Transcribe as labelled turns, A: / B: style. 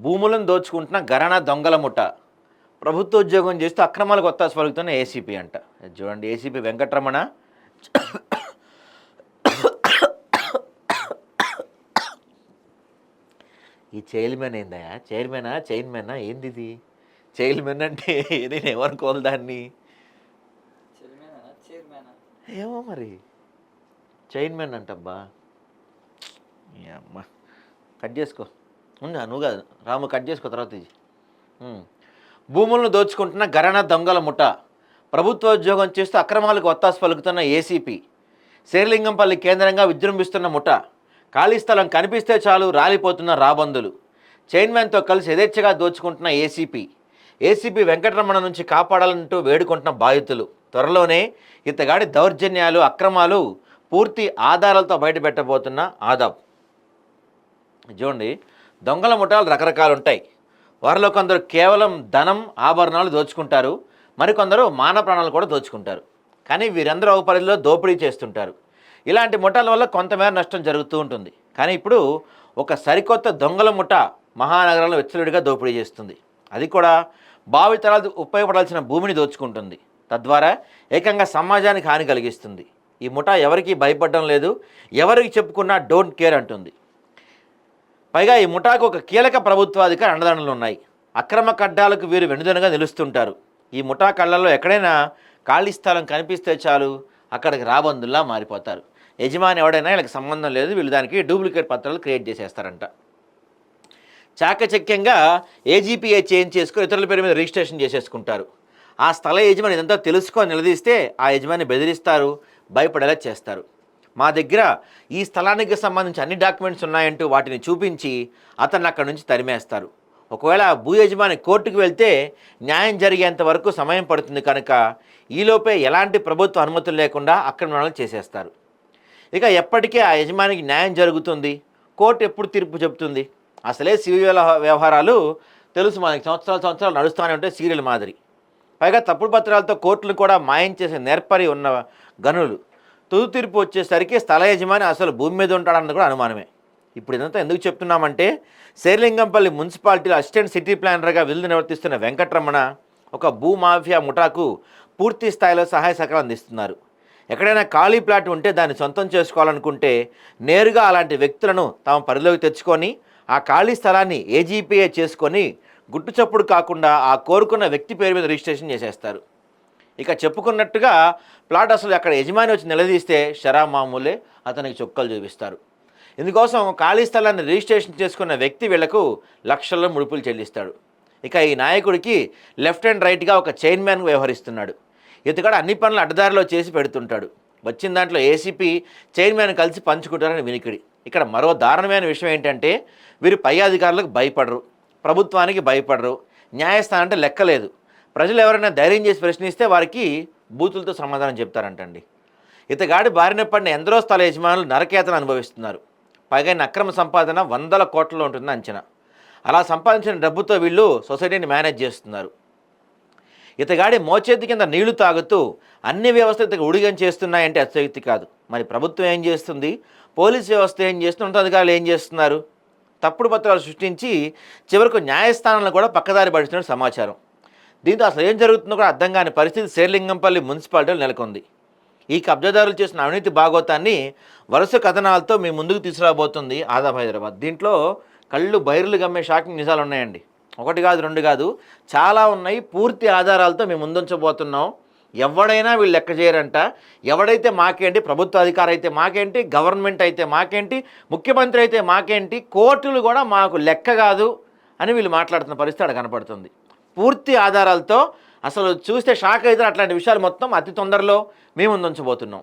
A: భూములను దోచుకుంటున్న గరణ దొంగల ముఠ. ప్రభుత్వ ఉద్యోగం చేస్తూ అక్రమాలకు ఒత్తాసు పలుకుతున్న ఏసీపీ అంట. చూడండి ఏసీపీ వెంకటరమణ. ఈ చైల్మన్ ఏందయ్యా? చైర్మనా? చైర్మనా? ఏంది ఇది చైల్మన్ అంటే నేను ఏమనుకోవాలి దాన్ని? ఏమో మరి. చైన్మెన్ అంటబ్బా. ఈ అమ్మ. కట్ చేసుకో. ఉందా? నువ్వు కాదు. రాము కట్ చేసుకో తర్వాత ఇది. భూములను దోచుకుంటున్న గరణ దొంగల ముఠ. ప్రభుత్వ ఉద్యోగం చేస్తూ అక్రమాలకు ఒత్తాసు పలుకుతున్న ఏసీపీ శేర్లింగంపల్లి కేంద్రంగా విజృంభిస్తున్న ముఠ. ఖాళీ స్థలం కనిపిస్తే చాలు రాలిపోతున్న రాబందులు. చైన్మెన్తో కలిసి యథేచ్ఛగా దోచుకుంటున్న ఏసీపీ ఏసీపీ వెంకటరమణ నుంచి కాపాడాలంటూ వేడుకుంటున్న బాధితులు. త్వరలోనే ఇతగాడి దౌర్జన్యాలు అక్రమాలు పూర్తి ఆధారాలతో బయటపెట్టబోతున్న ఆదాబ్. చూడండి. దొంగల ముఠాలు రకరకాలు ఉంటాయి వారిలో కొందరు కేవలం ధనం ఆభరణాలు దోచుకుంటారు. మరికొందరు మాన ప్రాణాలు కూడా దోచుకుంటారు. కానీ వీరందరూ ఒక పరిధిలో దోపిడీ చేస్తుంటారు. ఇలాంటి ముఠాల వల్ల కొంతమేర నష్టం జరుగుతూ ఉంటుంది. కానీ ఇప్పుడు ఒక సరికొత్త దొంగల ముఠ మహానగరాలను వెచ్చలుడిగా దోపిడీ చేస్తుంది. అది కూడా భావితరాలు ఉపయోగపడాల్సిన భూమిని దోచుకుంటుంది. తద్వారా ఏకంగా సమాజానికి హాని కలిగిస్తుంది. ఈ ముఠా ఎవరికీ భయపడడం లేదు. ఎవరికి చెప్పుకున్నా డోంట్ కేర్ అంటుంది. పైగా ఈ ముఠాకు ఒక కీలక ప్రభుత్వాధికారి అండదండలు ఉన్నాయి. అక్రమ కడ్డాలకు వీరు వెనుదనుగా నిలుస్తుంటారు. ఈ ముఠా కళ్ళల్లో ఎక్కడైనా ఖాళీ స్థలం కనిపిస్తే చాలు అక్కడికి రాబందుల్లా మారిపోతారు. యజమాని ఎవడైనా వీళ్ళకి సంబంధం లేదు వీళ్ళు దానికి డూప్లికేట్ పత్రాలు క్రియేట్ చేసేస్తారంట. చాకచక్యంగా ఏజీపీఏ చేంజ్ చేసుకుని ఇతరుల పేరు మీద రిజిస్ట్రేషన్ చేసేసుకుంటారు. ఆ స్థల యజమాని ఇదంతా తెలుసుకొని నిలదీస్తే ఆ యజమాని బెదిరిస్తారు భయపడేలా చేస్తారు. మా దగ్గర ఈ స్థలానికి సంబంధించి అన్ని డాక్యుమెంట్స్ ఉన్నాయంటూ వాటిని చూపించి అతన్ని అక్కడి నుంచి తరిమేస్తారు. ఒకవేళ భూ యజమాని కోర్టుకు వెళ్తే న్యాయం జరిగేంత వరకు సమయం పడుతుంది కనుక ఈలోపే ఎలాంటి ప్రభుత్వ అనుమతులు లేకుండా అక్రమణాలు చేసేస్తారు. ఇక ఎప్పటికే ఆ యజమానికి న్యాయం జరుగుతుంది. కోర్టు ఎప్పుడు తీర్పు చెబుతుంది. అసలే సివిల్ వ్యవహారాలు తెలుసు మనకి. సంవత్సరాలు సంవత్సరాలు నడుస్తూనే ఉంటాయి సీరియల్ మాదిరి. పైగా తప్పుడు పత్రాలతో కోర్టులు కూడా మాయం చేసే నేర్పరి ఉన్న గనులు. తుది తీర్పు వచ్చేసరికి స్థల యజమాని అసలు భూమి మీద ఉంటాడన్నది కూడా అనుమానమే. ఇప్పుడు ఇదంతా ఎందుకు చెప్తున్నామంటే శేర్లింగంపల్లి మున్సిపాలిటీలో అసిస్టెంట్ సిటీ ప్లానర్గా విధులు నిర్వర్తిస్తున్న వెంకటరమణ ఒక భూమాఫియా ముఠాకు పూర్తి స్థాయిలో సహాయ సహకారం అందిస్తున్నారు. ఎక్కడైనా ఖాళీ ప్లాట్ ఉంటే దాన్ని సొంతం చేసుకోవాలనుకుంటే నేరుగా అలాంటి వ్యక్తులను తమ పరిధిలోకి తెచ్చుకొని ఆ ఖాళీ స్థలాన్ని ఏజీపీఏ చేసుకొని గుట్టుచప్పుడు కాకుండా ఆ కోరుకున్న వ్యక్తి పేరు మీద రిజిస్ట్రేషన్ చేసేస్తారు. ఇక చెప్పుకున్నట్టుగా ప్లాట్ అసలు అక్కడ యజమాని వచ్చి నిలదీస్తే షరా మామూలే అతనికి చుక్కలు చూపిస్తారు. ఇందుకోసం ఖాళీ స్థలాన్ని రిజిస్ట్రేషన్ చేసుకున్న వ్యక్తి వీళ్ళకు లక్షల్లో ముడుపులు చెల్లిస్తాడు. ఇక ఈ నాయకుడికి లెఫ్ట్ అండ్ రైట్గా ఒక చైర్మన్ వ్యవహరిస్తున్నాడు. ఇతగాడు అన్ని పనులు అడ్డదారిలో చేసి పెడుతుంటాడు. వచ్చిన దాంట్లో ఏసీపీ చైర్మన్ కలిసి పంచుకుంటారని వినికిడి. ఇక్కడ మరో దారుణమైన విషయం ఏంటంటే వీరు పై అధికారులకు భయపడరు ప్రభుత్వానికి భయపడరు న్యాయస్థానం అంటే లెక్కలేదు. ప్రజలు ఎవరైనా ధైర్యం చేసి ప్రశ్నిస్తే వారికి బూతులతో సమాధానం చెప్తారంటండి. ఇతగాడి బారిన పడిన ఎందరో స్థల యజమానులు నరకేతను అనుభవిస్తున్నారు. పైగా అక్రమ సంపాదన వందల కోట్లలో ఉంటుంది అంచనా. అలా సంపాదించిన డబ్బుతో వీళ్ళు సొసైటీని మేనేజ్ చేస్తున్నారు. ఇతగాడి మోచేతి కింద నీళ్ళు తాగుతూ అన్ని వ్యవస్థ ఇతగా ఉడిగం చేస్తున్నాయంటే అత్యయుక్తి కాదు. మరి ప్రభుత్వం ఏం చేస్తుంది? పోలీస్ వ్యవస్థ ఏం చేస్తుంది? ఉన్నతాధికారులు ఏం చేస్తున్నారు? తప్పుడు పత్రాలు సృష్టించి చివరకు న్యాయస్థానాలను కూడా పక్కదారి పడుతున్న సమాచారం. దీంతో అసలు ఏం జరుగుతుందో కూడా అర్థం కాని పరిస్థితి శేర్లింగంపల్లి మున్సిపాలిటీలో నెలకొంది. ఈ కబ్జాదారులు చేసిన అవినీతి భాగోతాన్ని వరుస కథనాలతో మీ ముందుకు తీసుకురాబోతుంది ఆదాబ్ హైదరాబాద్. దీంట్లో కళ్ళు బైర్లు గమ్మే షాకింగ్ నిజాలు ఉన్నాయండి. ఒకటి కాదు రెండు కాదు చాలా ఉన్నాయి. పూర్తి ఆధారాలతో మేము ముందుంచబోతున్నాం. ఎవడైనా వీళ్ళు లెక్క చేయరంట. ఎవడైతే మాకేంటి ప్రభుత్వ అధికారి అయితే మాకేంటి గవర్నమెంట్ అయితే మాకేంటి ముఖ్యమంత్రి అయితే మాకేంటి కోర్టులు కూడా మాకు లెక్క కాదు అని వీళ్ళు మాట్లాడుతున్న పరిస్థితి అక్కడ కనపడుతుంది. పూర్తి ఆధారాలతో అసలు చూస్తే షాక్ అయితే అట్లాంటి విషయాలు మొత్తం అతి తొందరలో మేము ఉంచబోతున్నాం